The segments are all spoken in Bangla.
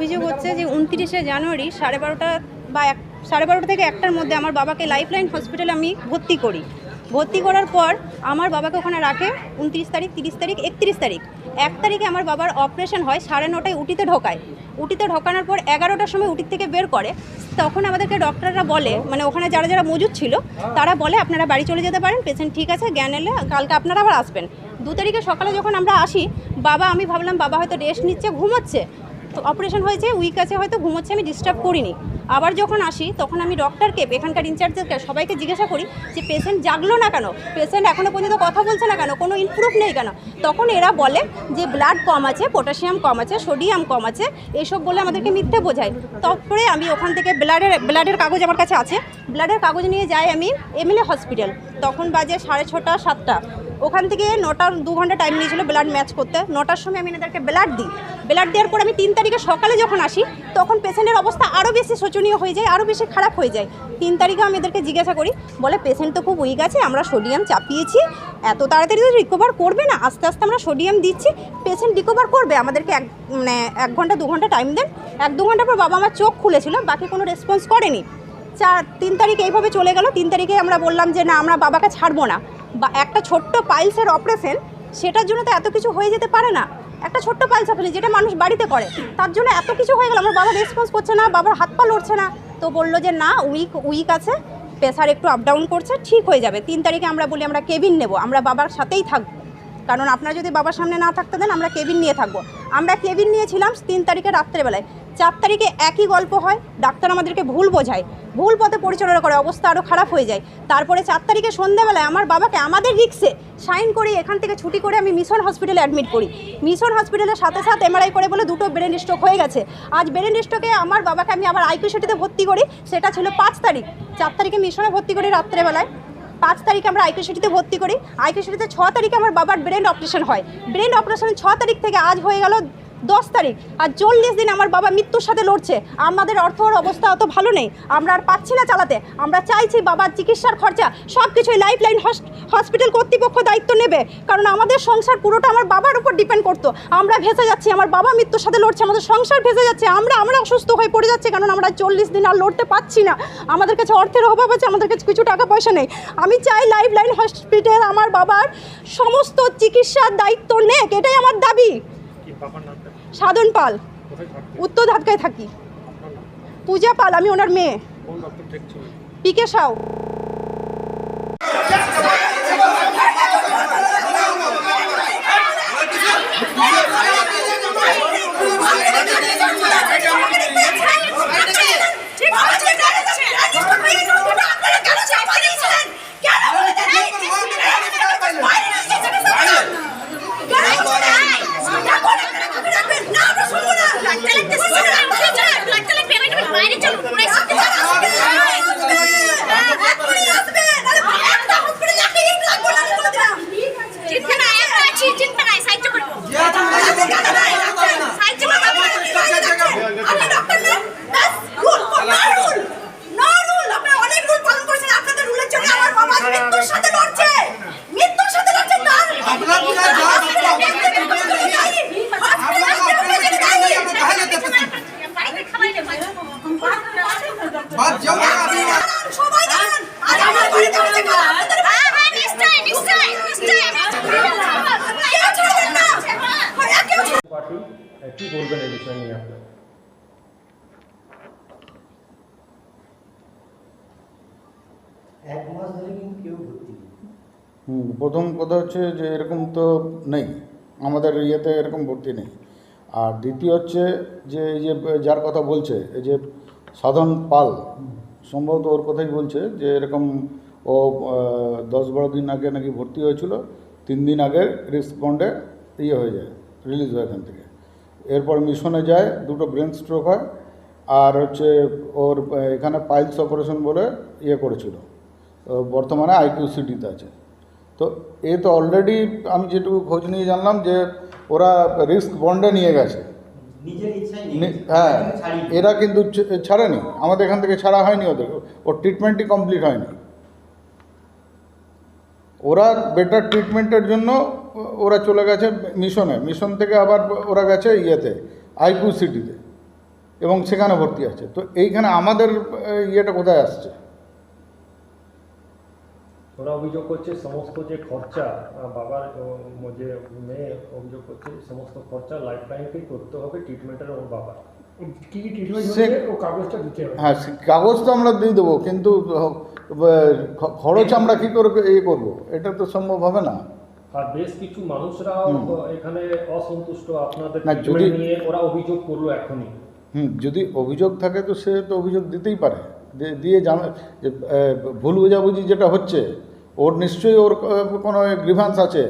অভিযোগ হচ্ছে যে উনত্রিশে জানুয়ারি সাড়ে বারোটা বা এক সাড়ে বারোটা থেকে একটার মধ্যে আমার বাবাকে লাইফলাইন হসপিটালে আমি ভর্তি করি। ভর্তি করার পর আমার বাবাকে ওখানে রাখে উনত্রিশ তারিখ, তিরিশ তারিখ, একত্রিশ তারিখ। এক তারিখে আমার বাবার অপারেশন হয়, সাড়ে নটায় উটিতে ঢোকায়। উটিতে ঢোকানোর পর এগারোটার সময় উটির থেকে বের করে। তখন আমাদেরকে ডক্টররা বলে মানে ওখানে যারা যারা মজুদ ছিল, তারা বলে, আপনারা বাড়ি চলে যেতে পারেন পেশেন্ট ঠিক আছে, জ্ঞান এলে কালকে আপনারা আবার আসবেন। দু তারিখে সকালে যখন আমরা আসি, বাবা, আমি ভাবলাম বাবা হয়তো রেস্ট নিচ্ছে, ঘুমোচ্ছে। অপারেশন হয়েছে উইক আছে, হয়তো ঘুমোচ্ছে, আমি ডিস্টার্ব করিনি। আবার যখন আসি, তখন আমি ডক্টরকে এখানকার ইনচার্জকে সবাইকে জিজ্ঞাসা করি যে পেশেন্ট জাগলো না কেন? পেশেন্ট এখনও পর্যন্ত কথা বলছে না কেন? কোনো ইমপ্রুভ নেই কেন? তখন এরা বলে যে ব্লাড কম আছে পটাশিয়াম কম আছে সোডিয়াম কম আছে এইসব বলে আমাদেরকে মিথ্যে বোঝায়। তারপরে আমি ওখান থেকে ব্লাডের ব্লাডের কাগজ আমার কাছে আছে। ব্লাডের কাগজ নিয়ে যাই আমি এমএলএ হসপিটাল তখন বাজে সাড়ে ছটা, সাতটা। ওখান থেকে নটার দু ঘণ্টা টাইম নিয়েছিল ব্লাড ম্যাচ করতে। নটার সময় আমি এনাদেরকে ব্লাড দিই। ব্লাড দেওয়ার পর আমি তিন তারিখে সকালে যখন আসি, তখন পেশেন্টের অবস্থা আরও বেশি শোচনীয় হয়ে যায় আরও বেশি খারাপ হয়ে যায়। তিন তারিখে আমি এদেরকে জিজ্ঞাসা করি, বলে পেশেন্ট তো খুব উইক আছে, আমরা সোডিয়াম চাপিয়েছি, এত তাড়াতাড়ি তো রিকভার করবে না? আস্তে আস্তে আমরা সোডিয়াম দিচ্ছি পেশেন্ট রিকভার করবে, আমাদেরকে এক মানে এক ঘণ্টা, দু ঘণ্টা টাইম দেন। এক দু ঘণ্টা পর বাবা আমার চোখ খুলেছিল, বাকি কোনো রেসপন্স করেনি। চার, তিন তারিখ এইভাবে চলে গেল, তিন তারিখে আমরা বললাম যে, না, আমরা বাবাকে ছাড়বো না। বা একটা ছোট্ট পাইলসের অপারেশন সেটার জন্য তো এত কিছু হয়ে যেতে পারে না। একটা ছোট্ট পাইলস অপারেশন যেটা মানুষ বাড়িতে করে, তার জন্য এত কিছু হয়ে গেল, আমার বাবা রেসপন্স করছে না, বাবার হাত পা লড়ছে না। তো বলল যে, না উইক উইক আছে প্রেশার একটু আপ ডাউন করছে, ঠিক হয়ে যাবে। তিন তারিখে আমরা বলি, আমরা কেবিন নেব, আমরা বাবার সাথেই থাকব। কারণ আপনারা যদি বাবার সামনে না থাকতে দেন, আমরা কেবিন নিয়ে থাকব। আমরা কেবিন নিয়েছিলাম তিন তারিখে রাত্রেবেলায়। চার তারিখে একই গল্প হয়, ডাক্তার আমাদেরকে ভুল বোঝায়। ভুল পথে পরিচালনা করে, অবস্থা আরও খারাপ হয়ে যায়। তারপরে চার তারিখে সন্ধ্যাবেলায় আমার বাবাকে আমাদের রিক্সে সাইন করে এখান থেকে ছুটি করে আমি মিশন হসপিটালে অ্যাডমিট করি। মিশন হসপিটালের সাথে সাথে এমআরআই করে বলে দুটো ব্রেন স্ট্রোক হয়ে গেছে। আজ ব্রেন স্ট্রোকে আমার বাবাকে আমি আবার আইকিউসিটিতে ভর্তি করি, সেটা ছিল পাঁচ তারিখ। চার তারিখে মিশনে ভর্তি করি রাত্রেবেলায়। পাঁচ তারিখে আমরা আইকিউসিটিতে ভর্তি করি। আইকিউসিটিতে ছ তারিখে আমার বাবার ব্রেন অপারেশন হয়। ব্রেন অপারেশন ছ তারিখ থেকে আজ হয়ে গেল দশ তারিখ। আর চল্লিশ দিন আমার বাবা মৃত্যুর সাথে লড়ছে। আমাদের অর্থর অবস্থা অত ভালো নেই। আমরা আর পাচ্ছি না চালাতে। আমরা চাইছি বাবার চিকিৎসার খরচা। সব কিছুই লাইফ লাইন হসপিটাল কর্তৃপক্ষ দায়িত্ব নেবে। কারণ আমাদের সংসার পুরোটা আমার বাবার উপর ডিপেন্ড করতো। আমরা ভেসে যাচ্ছি, আমার বাবা মৃত্যুর সাথে লড়ছে, আমাদের সংসার ভেসে যাচ্ছে। আমরা আমরা অসুস্থ হয়ে পড়ে যাচ্ছে কারণ আমরা চল্লিশ দিন আর লড়তে পারছি না। আমাদের কাছে অর্থের অভাব আছে, আমাদের কাছে কিছু টাকা পয়সা নেই। আমি চাই লাইফ লাইন হসপিটাল আমার বাবার সমস্ত চিকিৎসার দায়িত্ব নেক। এটাই আমার দাবি। বাবার নামটা সাধন পাল। উত্তর ধাক্কায় থাকি। পূজা পাল আমি ওনার মেয়ে। পিকে সাউ বাইরে চলো চিন্তা নাই আমরা আছি চিন্তা নাই সাহায্য করব সাহায্য করব সবাই জানেন আজ আমার বাড়িতে হচ্ছে কারা? আপনাদের হ্যাঁ হ্যাঁ নিশ্চয় নিশ্চয় নিশ্চয়। কেউ ছাড়বেন না। হ্যাঁ, কেউ পার্টি কি বলবেন এই বিষয় নিয়ে আপনার? প্রথম কথা হচ্ছে যে এরকম তো নেই। আমাদের ইয়েতে এরকম ভর্তি নেই। আর দ্বিতীয় হচ্ছে যে এই যে যার কথা বলছে, এই যে সাধন পাল, সম্ভবত ওর কথাই বলছে যে এরকম ও দশ বারো দিন আগে নাকি ভর্তি হয়েছিল, তিন দিন আগে রেসপন্ডে ইয়ে হয়ে যায়, রিলিজ হয় এখান থেকে। এরপর মিশনে যায়, দুটো ব্রেন স্ট্রোক হয়, আর হচ্ছে ওর এখানে পাইলস অপারেশন বলে ইয়ে করেছিল। বর্তমানে আইকিউ সিটিতে আছে। তো এ তো অলরেডি আমি যেটুকু খোঁজ নিয়ে জানলাম যে ওরা রিস্ক বন্ডে নিয়ে গেছে। হ্যাঁ এরা কিন্তু ছাড়েনি। আমাদের এখান থেকে ছাড়া হয়নি ওদের। ওর ট্রিটমেন্টই কমপ্লিট হয়নি। ওরা বেটার ট্রিটমেন্টের জন্য ওরা চলে গেছে মিশনে মিশন থেকে আবার ওরা গেছে ইয়েতে আইকিউ সিটিতে এবং সেখানে ভর্তি আছে। তো এইখানে আমাদের ইয়েটা কোথায় আসছে? ওরা অভিযোগ করছে সমস্ত যে খরচা বাবার যে মেয়ে অভিযোগ করছে সমস্ত খরচা লাইফ লাইনকেই করতে হবে ট্রিটমেন্টের ওর বাবা কি ট্রিটমেন্ট ও কাগজটা দিতে হবে? হ্যাঁ সে- কাগজ তো আমরা দিয়ে দেবো কিন্তু খরচ আমরা কী করে ইয়ে করব? এটা তো সম্ভব হবে না। আর বেশ কিছু মানুষরাও হুম। এখানে অসন্তুষ্ট আপনাদের না, যদি- নিয়ে ওরা অভিযোগ করল এখনই। হুম যদি অভিযোগ থাকে তো সে তো অভিযোগ দিতেই পারে। দিয়ে- দিয়ে জানা যে ভুল বোঝাবুঝি যেটা হচ্ছে ওর নিশ্চয়ই ওর কোনো গ্রিভান্স আছে।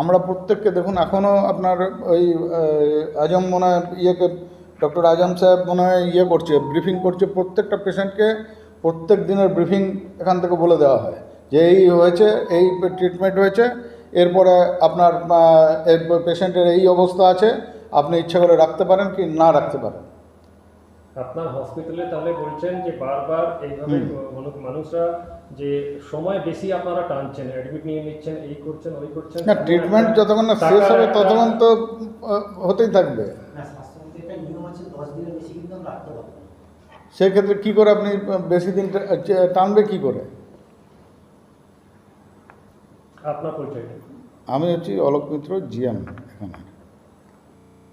আমরা প্রত্যেককে দেখুন এখনও আপনার ওই আজম মনে হয় ইয়েকে ডক্টর আজম সাহেব মনে হয় ইয়ে করছে ব্রিফিং করছে, প্রত্যেকটা পেশেন্টকে প্রত্যেক দিনের ব্রিফিং এখান থেকে বলে দেওয়া হয়। যে এই হয়েছে, এই ট্রিটমেন্ট হয়েছে, এরপরে আপনার পেশেন্টের এই অবস্থা আছে, আপনি ইচ্ছা করে রাখতে পারেন কি না রাখতে পারেন। আপনার হসপিটালে তাহলে বলছেন যে বারবার এইভাবে মানু- মানুষরা যে সময় বেশি আপনারা টানছেন অ্যাডমিট নিয়ে নিচ্ছেন এই করছেন ওই করছেন না ট্রিটমেন্ট যতক্ষণ না শেষ হবে ততক্ষণ তো হতেই থাকবে। সেক্ষেত্রে কী করে আপনি বেশি দিন টানবে কী করে? আপনার পরিচয়টা আমি হচ্ছি অলোক মিত্র জিএম এখানে।